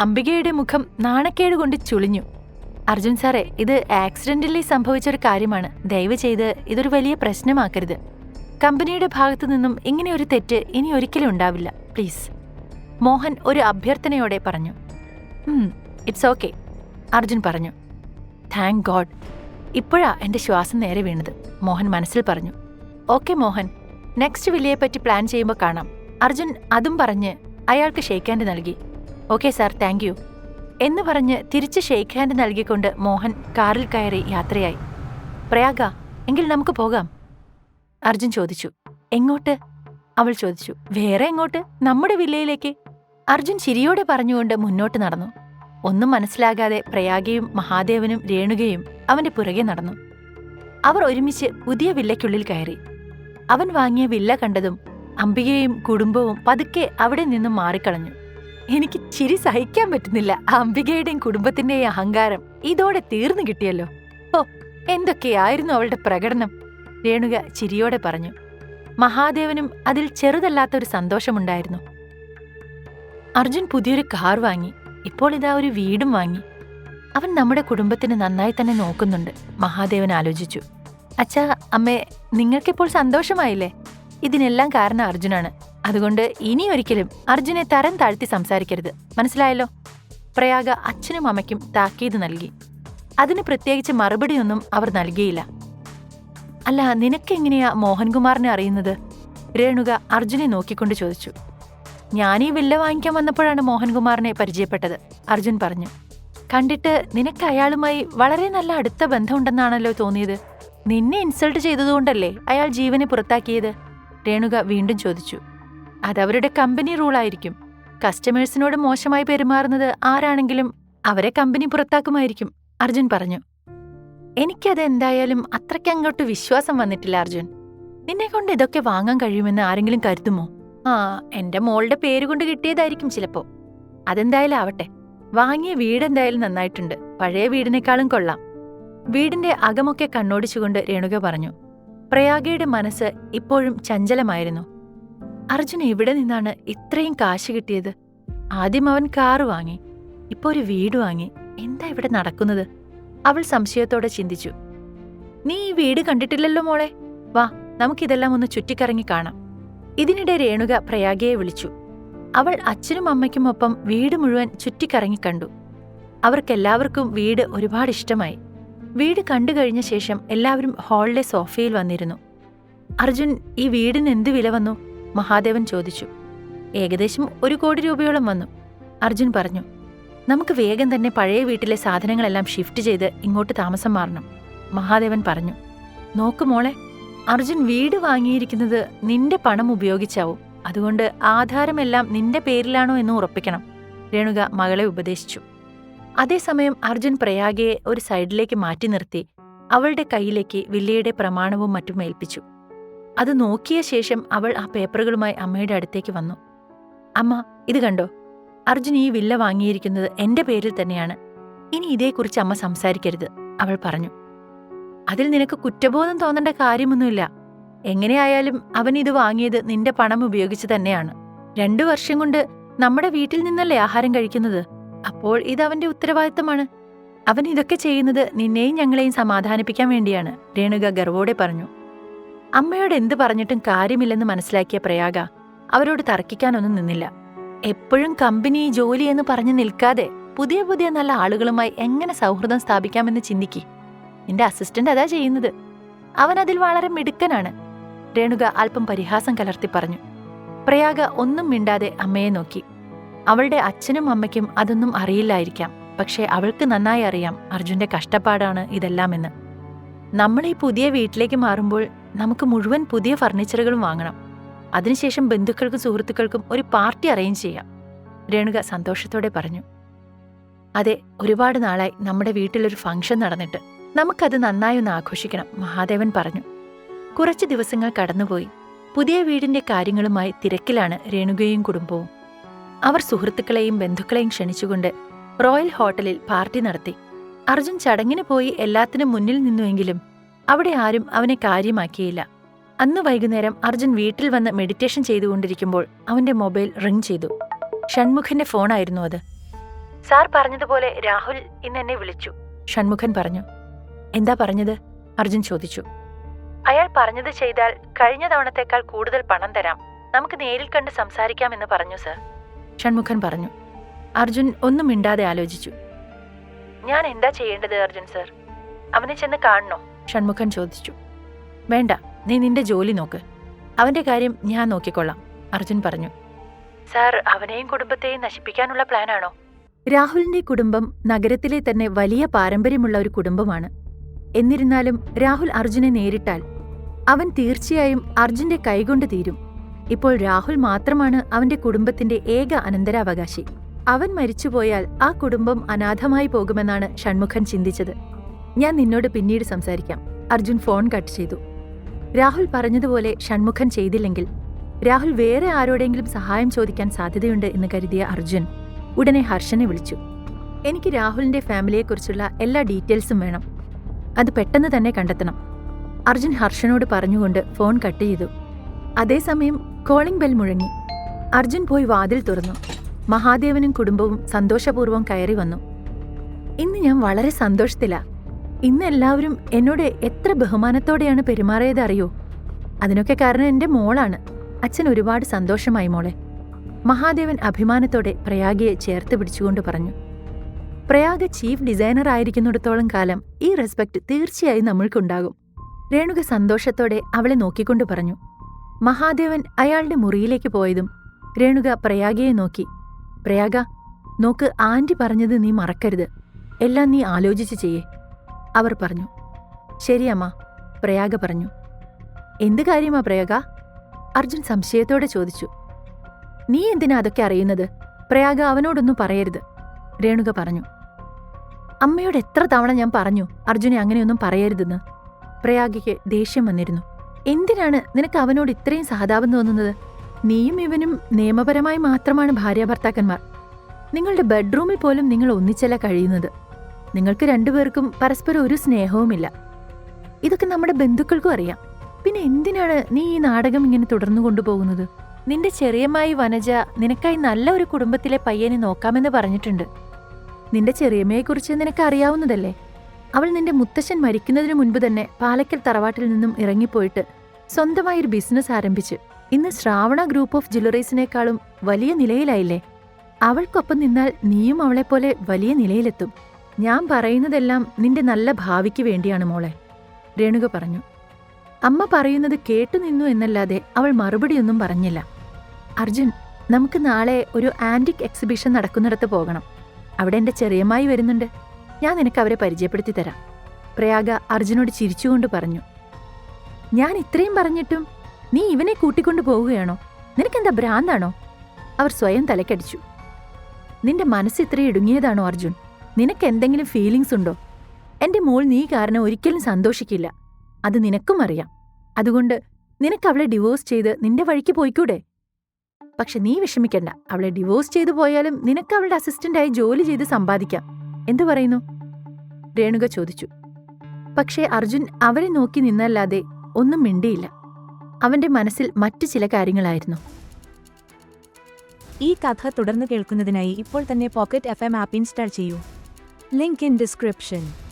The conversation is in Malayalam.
അംബികയുടെ മുഖം നാണക്കേട് കൊണ്ട് ചുളിഞ്ഞു. അർജുൻ സാറേ ഇത് ആക്സിഡന്റലി സംഭവിച്ച ഒരു കാര്യമാണ്. ദയവ് ചെയ്ത് ഇതൊരു വലിയ പ്രശ്നമാക്കരുത്. കമ്പനിയുടെ ഭാഗത്തു നിന്നും ഇങ്ങനെ ഒരു തെറ്റ് ഇനി ഒരിക്കലും ഉണ്ടാവില്ല. പ്ലീസ്. മോഹൻ ഒരു അഭ്യർത്ഥനയോടെ പറഞ്ഞു. ഇറ്റ്സ് ഓക്കെ അർജുൻ പറഞ്ഞു. Thank God. ഇപ്പോഴാ എന്റെ ശ്വാസം നേരെ വീണത് മോഹൻ മനസ്സിൽ പറഞ്ഞു. ഓക്കെ മോഹൻ. നെക്സ്റ്റ് വില്ലയെപ്പറ്റി പ്ലാൻ ചെയ്യുമ്പോൾ കാണാം. അർജുൻ അതും പറഞ്ഞ് അയാൾക്ക് ഷെയ്ക്ക് നൽകി. Okay sir thank you. എന്ന് പറഞ്ഞ് തിരിച്ച് ഷെയ്ക്ക് ഹാൻഡ് നൽകിക്കൊണ്ട് മോഹൻ കാറിൽ കയറി യാത്രയായി. പ്രയാഗ എങ്കിൽ നമുക്ക് പോകാം. അർജുൻ ചോദിച്ചു. എങ്ങോട്ട്? അവൾ ചോദിച്ചു. വേറെ എങ്ങോട്ട്? നമ്മുടെ വില്ലയിലേക്ക്. അർജുൻ ചിരിയോടെ പറഞ്ഞുകൊണ്ട് മുന്നോട്ട് നടന്നു. ഒന്നും മനസ്സിലാകാതെ പ്രയാഗയും മഹാദേവനും രേണുകയും അവന്റെ പുറകെ നടന്നു. അവർ ഒരുമിച്ച് പുതിയ വില്ലയ്ക്കുള്ളിൽ കയറി. അവൻ വാങ്ങിയ വില്ല കണ്ടതും അംബികയും കുടുംബവും പതുക്കെ അവിടെ നിന്നും മാറിക്കളഞ്ഞു. എനിക്ക് ചിരി സഹിക്കാൻ പറ്റുന്നില്ല. അംബികയുടെയും കുടുംബത്തിന്റെയും അഹങ്കാരം ഇതോടെ തീർന്നു കിട്ടിയല്ലോ. ഓ എന്തൊക്കെയായിരുന്നു അവളുടെ പ്രകടനം? രേണുക ചിരിയോടെ പറഞ്ഞു. മഹാദേവനും അതിൽ ചെറുതല്ലാത്ത ഒരു സന്തോഷമുണ്ടായിരുന്നു. അർജുൻ പുതിയൊരു കാർ വാങ്ങി. ഇപ്പോൾ ഇതാ ഒരു വീടും വാങ്ങി. അവൻ നമ്മുടെ കുടുംബത്തിന് നന്നായി തന്നെ നോക്കുന്നുണ്ട്. മഹാദേവൻ ആലോചിച്ചു. അച്ഛാ അമ്മേ നിങ്ങൾക്കിപ്പോൾ സന്തോഷമായില്ലേ? ഇതിനെല്ലാം കാരണം അർജുനാണ്. അതുകൊണ്ട് ഇനി ഒരിക്കലും അർജുനെ തരം താഴ്ത്തി സംസാരിക്കരുത്. മനസ്സിലായല്ലോ? പ്രയാഗ അച്ഛനും അമ്മയ്ക്കും താക്കീത് നൽകി. അതിന് പ്രത്യേകിച്ച് മറുപടിയൊന്നും അവർ നൽകിയില്ല. അല്ല നിനക്കെങ്ങനെയാ മോഹൻകുമാറിനെ അറിയുന്നത്? രേണുക അർജുനെ നോക്കിക്കൊണ്ട് ചോദിച്ചു. ഞാനീ വില്ല വാങ്ങിക്കാൻ വന്നപ്പോഴാണ് മോഹൻകുമാറിനെ പരിചയപ്പെട്ടത് അർജുൻ പറഞ്ഞു. കണ്ടിട്ട് നിനക്ക് അയാളുമായി വളരെ നല്ല അടുത്ത ബന്ധമുണ്ടെന്നാണല്ലോ തോന്നിയത്. നിന്നെ ഇൻസൾട്ട് ചെയ്തതുകൊണ്ടല്ലേ അയാൾ ജീവനെ പുറത്താക്കിയത്? രേണുക വീണ്ടും ചോദിച്ചു അതവരുടെ കമ്പനി റൂളായിരിക്കും കസ്റ്റമേഴ്സിനോട് മോശമായി പെരുമാറുന്നത് ആരാണെങ്കിലും അവരെ കമ്പനി പുറത്താക്കുമായിരിക്കും അർജുൻ പറഞ്ഞു. എനിക്കത് എന്തായാലും അത്രയ്ക്കങ്ങോട്ട് വിശ്വാസം വന്നിട്ടില്ല അർജുൻ. നിന്നെ കൊണ്ട് ഇതൊക്കെ വാങ്ങാൻ കഴിയുമെന്ന് ആരെങ്കിലും കരുതുമോ? ആ എന്റെ മോളുടെ പേര് കൊണ്ട് കിട്ടിയതായിരിക്കും ചിലപ്പോ. അതെന്തായാലും ആവട്ടെ. വാങ്ങിയ വീടെന്തായാലും നന്നായിട്ടുണ്ട്. പഴയ വീടിനേക്കാളും കൊള്ളാം. വീടിന്റെ അകമൊക്കെ കണ്ണോടിച്ചുകൊണ്ട് രേണുക പറഞ്ഞു. പ്രയാഗയുടെ മനസ്സ് ഇപ്പോഴും ചഞ്ചലമായിരുന്നു. അർജുൻ എവിടെ നിന്നാണ് ഇത്രയും കാശ് കിട്ടിയത്? ആദ്യം അവൻ കാറ് വാങ്ങി ഇപ്പോൾ ഒരു വീട് വാങ്ങി. എന്താ ഇവിടെ നടക്കുന്നത്? അവൾ സംശയത്തോടെ ചിന്തിച്ചു. നീ ഈ വീട് കണ്ടിട്ടില്ലല്ലോ മോളെ. വാ നമുക്കിതെല്ലാം ഒന്ന് ചുറ്റിക്കറങ്ങി കാണാം. ഇതിനിടെ രേണുക പ്രയാഗയെ വിളിച്ചു. അവൾ അച്ഛനും അമ്മയ്ക്കുമൊപ്പം വീട് മുഴുവൻ ചുറ്റിക്കറങ്ങി കണ്ടു. അവർക്കെല്ലാവർക്കും വീട് ഒരുപാട് ഇഷ്ടമായി. വീട് കണ്ടു കഴിഞ്ഞ ശേഷം എല്ലാവരും ഹാളിലെ സോഫയിൽ വന്നിരുന്നു. അർജുൻ ഈ വീടിന് എന്ത് വില വന്നു? മഹാദേവൻ ചോദിച്ചു. ഏകദേശം ഒരു കോടി രൂപയോളം വന്നു അർജുൻ പറഞ്ഞു. നമുക്ക് വേഗം തന്നെ പഴയ വീട്ടിലെ സാധനങ്ങളെല്ലാം ഷിഫ്റ്റ് ചെയ്ത് ഇങ്ങോട്ട് താമസം മാറണം മഹാദേവൻ പറഞ്ഞു. നോക്ക് മോളെ അർജുൻ വീട് വാങ്ങിയിരിക്കുന്നത് നിന്റെ പണം ഉപയോഗിച്ചാവും. അതുകൊണ്ട് ആധാരമെല്ലാം നിന്റെ പേരിലാണോ എന്ന് ഉറപ്പിക്കണം രേണുക മകളെ ഉപദേശിച്ചു. അതേസമയം അർജുൻ പ്രയാഗയെ ഒരു സൈഡിലേക്ക് മാറ്റി നിർത്തി അവളുടെ കയ്യിലേക്ക് വില്ലയുടെ പ്രമാണവും മറ്റും ഏൽപ്പിച്ചു. അത് നോക്കിയ ശേഷം അവൾ ആ പേപ്പറുകളുമായി അമ്മയുടെ അടുത്തേക്ക് വന്നു. അമ്മ ഇത് കണ്ടോ? അർജുൻ ഈ വില്ല വാങ്ങിയിരിക്കുന്നത് എന്റെ പേരിൽ തന്നെയാണ്. ഇനി ഇതേക്കുറിച്ച് അമ്മ സംസാരിക്കരുത് അവൾ പറഞ്ഞു. അതിൽ നിനക്ക് കുറ്റബോധം തോന്നേണ്ട കാര്യമൊന്നുമില്ല. എങ്ങനെയായാലും അവൻ ഇത് വാങ്ങിയത് നിന്റെ പണം ഉപയോഗിച്ച് തന്നെയാണ്. രണ്ടു വർഷം കൊണ്ട് നമ്മുടെ വീട്ടിൽ നിന്നല്ലേ ആഹാരം കഴിക്കുന്നത്? അപ്പോൾ ഇത് അവന്റെ ഉത്തരവാദിത്തമാണ്. അവൻ ഇതൊക്കെ ചെയ്യുന്നത് നിന്നെയും ഞങ്ങളെയും സമാധാനിപ്പിക്കാൻ വേണ്ടിയാണ് രേണുക ഗർവോടെ പറഞ്ഞു. അമ്മയോട് എന്ത് പറഞ്ഞിട്ടും കാര്യമില്ലെന്ന് മനസ്സിലാക്കിയ പ്രയാഗ അവരോട് തർക്കിക്കാനൊന്നും നിന്നില്ല. എപ്പോഴും കമ്പനി ജോലി എന്ന് പറഞ്ഞു നിൽക്കാതെ പുതിയ പുതിയ നല്ല ആളുകളുമായി എങ്ങനെ സൗഹൃദം സ്ഥാപിക്കാമെന്ന് ചിന്തിക്കി. നിന്റെ അസിസ്റ്റന്റ് അതാ ചെയ്യുന്നത്. അവൻ അതിൽ വളരെ മിടുക്കനാണ് രേണുക അല്പം പരിഹാസം കലർത്തി പറഞ്ഞു. പ്രയാഗ ഒന്നും മിണ്ടാതെ അമ്മയെ നോക്കി. അവളുടെ അച്ഛനും അമ്മയ്ക്കും അതൊന്നും അറിയില്ലായിരിക്കാം. പക്ഷേ അവൾക്ക് നന്നായി അറിയാം അർജുന്റെ കഷ്ടപ്പാടാണ് ഇതെല്ലാം എന്ന് നമ്മൾ ഈ പുതിയ വീട്ടിലേക്ക് മാറുമ്പോൾ നമുക്ക് മുഴുവൻ പുതിയ ഫർണിച്ചറുകളും വാങ്ങണം. അതിനുശേഷം ബന്ധുക്കൾക്കും സുഹൃത്തുക്കൾക്കും ഒരു പാർട്ടി അറേഞ്ച് ചെയ്യാം. രേണുക സന്തോഷത്തോടെ പറഞ്ഞു. അതെ ഒരുപാട് നാളായി നമ്മുടെ വീട്ടിലൊരു ഫംഗ്ഷൻ നടന്നിട്ട്. നമുക്കത് നന്നായി ഒന്ന് ആഘോഷിക്കണം മഹാദേവൻ പറഞ്ഞു. കുറച്ച് ദിവസങ്ങൾ കടന്നുപോയി. പുതിയ വീടിന്റെ കാര്യങ്ങളുമായി തിരക്കിലാണ് രേണുകയും കുടുംബവും. അവർ സുഹൃത്തുക്കളെയും ബന്ധുക്കളെയും ക്ഷണിച്ചുകൊണ്ട് റോയൽ ഹോട്ടലിൽ പാർട്ടി നടത്തി. അർജുൻ ചടങ്ങിന് പോയി എല്ലാത്തിനും മുന്നിൽ നിന്നുവെങ്കിലും അവിടെ ആരും അവനെ കാര്യമാക്കിയില്ല. അന്ന് വൈകുന്നേരം അർജുൻ വീട്ടിൽ വന്ന് മെഡിറ്റേഷൻ ചെയ്തുകൊണ്ടിരിക്കുമ്പോൾ അവന്റെ മൊബൈൽ റിംഗ് ചെയ്തു. ഷൺമുഖന്റെ ഫോണായിരുന്നു അത്. സാർ പറഞ്ഞതുപോലെ രാഹുൽ ഇന്ന് എന്നെ വിളിച്ചു. ഷൺമുഖൻ പറഞ്ഞു. എന്താ പറഞ്ഞത്? അർജുൻ ചോദിച്ചു. അയാൾ പറഞ്ഞത് ചെയ്താൽ കഴിഞ്ഞ തവണത്തേക്കാൾ കൂടുതൽ പണം തരാം. നമുക്ക് നേരിൽ കണ്ട് സംസാരിക്കാമെന്ന് പറഞ്ഞു സർ. ഷൺമുഖൻ പറഞ്ഞു. അർജുൻ ഒന്നും മിണ്ടാതെ ആലോചിച്ചു. ഞാൻ എന്താ ചെയ്യേണ്ടത് അർജുൻ സർ? അവനെ ചെന്ന് കാണണോ? ഷൺമുഖൻ ചോദിച്ചു. വേണ്ട നീ നിന്റെ ജോലി നോക്ക്. അവന്റെ കാര്യം ഞാൻ നോക്കിക്കൊള്ളാം അർജുൻ പറഞ്ഞു. സാർ അവനെയും കുടുംബത്തെയും നശിപ്പിക്കാനുള്ള പ്ലാനാണോ? രാഹുലിന്റെ കുടുംബം നഗരത്തിലെ തന്നെ വലിയ പാരമ്പര്യമുള്ള ഒരു കുടുംബമാണ്. എന്നിരുന്നാലും രാഹുൽ അർജുനെ നേരിട്ടാൽ അവൻ തീർച്ചയായും അർജുന്റെ കൈകൊണ്ട് തീരും. ഇപ്പോൾ രാഹുൽ മാത്രമാണ് അവന്റെ കുടുംബത്തിന്റെ ഏക അനന്തരാവകാശി. അവൻ മരിച്ചുപോയാൽ ആ കുടുംബം അനാഥമായി പോകുമെന്നാണ് ഷൺമുഖൻ ചിന്തിച്ചത്. ഞാൻ നിന്നോട് പിന്നീട് സംസാരിക്കാം. അർജുൻ ഫോൺ കട്ട് ചെയ്തു. രാഹുൽ പറഞ്ഞതുപോലെ ഷൺമുഖൻ ചെയ്തില്ലെങ്കിൽ രാഹുൽ വേറെ ആരോടെങ്കിലും സഹായം ചോദിക്കാൻ സാധ്യതയുണ്ട് എന്ന് കരുതിയ അർജുൻ ഉടനെ ഹർഷനെ വിളിച്ചു. എനിക്ക് രാഹുലിന്റെ ഫാമിലിയെക്കുറിച്ചുള്ള എല്ലാ ഡീറ്റെയിൽസും വേണം. അത് പെട്ടെന്ന് തന്നെ കണ്ടെത്തണം. അർജുൻ ഹർഷനോട് പറഞ്ഞുകൊണ്ട് ഫോൺ കട്ട് ചെയ്തു. അതേസമയം കോളിംഗ് ബെൽ മുഴങ്ങി. അർജുൻ പോയി വാതിൽ തുറന്നു. മഹാദേവനും കുടുംബവും സന്തോഷപൂർവം കയറി വന്നു. ഇന്ന് ഞാൻ വളരെ സന്തോഷത്തിലാ. ഇന്ന് എല്ലാവരും എന്നോട് എത്ര ബഹുമാനത്തോടെയാണ് പെരുമാറിയത് അറിയോ? അതിനൊക്കെ കാരണം എന്റെ മോളാണ്. അച്ഛൻ ഒരുപാട് സന്തോഷമായി മോളെ. മഹാദേവൻ അഭിമാനത്തോടെ പ്രയാഗിയെ ചേർത്ത് പിടിച്ചുകൊണ്ട് പറഞ്ഞു. പ്രയാഗ ചീഫ് ഡിസൈനർ ആയിരിക്കുന്നിടത്തോളം കാലം ഈ റെസ്പെക്ട് തീർച്ചയായും നമ്മൾക്കുണ്ടാകും. രേണുക സന്തോഷത്തോടെ അവളെ നോക്കിക്കൊണ്ട് പറഞ്ഞു. മഹാദേവൻ അയാളുടെ മുറിയിലേക്ക് പോയതും രേണുക പ്രയാഗയെ നോക്കി. പ്രയാഗ നോക്ക് ആന്റി പറഞ്ഞത് നീ മറക്കരുത്. എല്ലാം നീ ആലോചിച്ച് ചെയ്യേ. അവർ പറഞ്ഞു. ശരിയമ്മ പ്രയാഗ പറഞ്ഞു. എന്ത് കാര്യമാ പ്രയാഗ? അർജുൻ സംശയത്തോടെ ചോദിച്ചു. നീ എന്തിനാ അതൊക്കെ അറിയുന്നത്? പ്രയാഗ അവനോടൊന്നും പറയരുത്. രേണുക പറഞ്ഞു. അമ്മയോട് എത്ര തവണ ഞാൻ പറഞ്ഞു അർജുനെ അങ്ങനെയൊന്നും പറയരുതെന്ന്. പ്രയാഗയ്ക്ക് ദേഷ്യം വന്നിരുന്നു. എന്തിനാണ് നിനക്ക് അവനോട് ഇത്രയും സഹതാപം തോന്നുന്നത്? നീയും ഇവനും നിയമപരമായി മാത്രമാണ് ഭാര്യാഭർത്താക്കന്മാർ. നിങ്ങളുടെ ബെഡ്റൂമിൽ പോലും നിങ്ങൾ ഒന്നിച്ചല്ല കഴിയുന്നത്. നിങ്ങൾക്ക് രണ്ടുപേർക്കും പരസ്പരം ഒരു സ്നേഹവുമില്ല. ഇതൊക്കെ നമ്മുടെ ബന്ധുക്കൾക്കും അറിയാം. പിന്നെ എന്തിനാണ് നീ ഈ നാടകം ഇങ്ങനെ തുടർന്നു കൊണ്ടുപോകുന്നത്? നിന്റെ ചെറിയമ്മായി വനജ നിനക്കായി നല്ല ഒരു കുടുംബത്തിലെ പയ്യനെ നോക്കാമെന്ന് പറഞ്ഞിട്ടുണ്ട്. നിന്റെ ചെറിയമ്മയെക്കുറിച്ച് നിനക്ക് അറിയാവുന്നതല്ലേ? അവൾ നിന്റെ മുത്തശ്ശൻ മരിക്കുന്നതിന് മുൻപ് തന്നെ പാലക്കൽ തറവാട്ടിൽ നിന്നും ഇറങ്ങിപ്പോയിട്ട് സ്വന്തമായി ഒരു ബിസിനസ് ആരംഭിച്ചു. ഇന്ന് ശ്രാവണ ഗ്രൂപ്പ് ഓഫ് ജ്വല്ലറീസിനേക്കാളും വലിയ നിലയിലായില്ലേ? അവൾക്കൊപ്പം നിന്നാൽ നീയും അവളെപ്പോലെ വലിയ നിലയിലെത്തും. ഞാൻ പറയുന്നതെല്ലാം നിന്റെ നല്ല ഭാവിക്ക് വേണ്ടിയാണ് മോളെ രേണുക പറഞ്ഞു. അമ്മ പറയുന്നത് കേട്ടു നിന്നു എന്നല്ലാതെ അവൾ മറുപടിയൊന്നും പറഞ്ഞില്ല. അർജുൻ നമുക്ക് നാളെ ഒരു ആന്റിക് എക്സിബിഷൻ നടക്കുന്നിടത്ത് പോകണം. അവിടെ എന്റെ ചെറിയമായി വരുന്നുണ്ട്. ഞാൻ നിനക്ക് അവരെ പരിചയപ്പെടുത്തി തരാം. പ്രയാഗ അർജുനോട് ചിരിച്ചുകൊണ്ട് പറഞ്ഞു. ഞാൻ ഇത്രയും പറഞ്ഞിട്ടും നീ ഇവനെ കൂട്ടിക്കൊണ്ടു പോവുകയാണോ? നിനക്കെന്താ ഭ്രാന്താണോ? അവർ സ്വയം തലക്കടിച്ചു. നിന്റെ മനസ്സ് ഇത്ര ഇടുങ്ങിയതാണോ അർജുൻ? നിനക്ക് എന്തെങ്കിലും ഫീലിംഗ്സ് ഉണ്ടോ? എന്റെ മോൾ നീ കാരണം ഒരിക്കലും സന്തോഷിക്കില്ല. അത് നിനക്കും അറിയാം. അതുകൊണ്ട് നിനക്ക് അവളെ ഡിവോഴ്സ് ചെയ്ത് നിന്റെ വഴിക്ക് പോയിക്കൂടെ? പക്ഷെ നീ വിഷമിക്കണ്ട. അവളെ ഡിവോഴ്സ് ചെയ്തു പോയാലും നിനക്ക് അവളുടെ അസിസ്റ്റന്റായി ജോലി ചെയ്ത് സമ്പാദിക്കാം. എന്തു പറയുന്നു? രേണുക ചോദിച്ചു. പക്ഷേ അർജുൻ അവരെ നോക്കി നിന്നല്ലാതെ ഒന്നും മിണ്ടിയില്ല. അവന്റെ മനസ്സിൽ മറ്റു ചില കാര്യങ്ങളായിരുന്നു. ഈ കഥ തുടർന്ന് കേൾക്കുന്നതിനായി ഇപ്പോൾ തന്നെ പോക്കറ്റ് എഫ് എം ആപ്പ് ഇൻസ്റ്റാൾ ചെയ്യൂ. Link in description.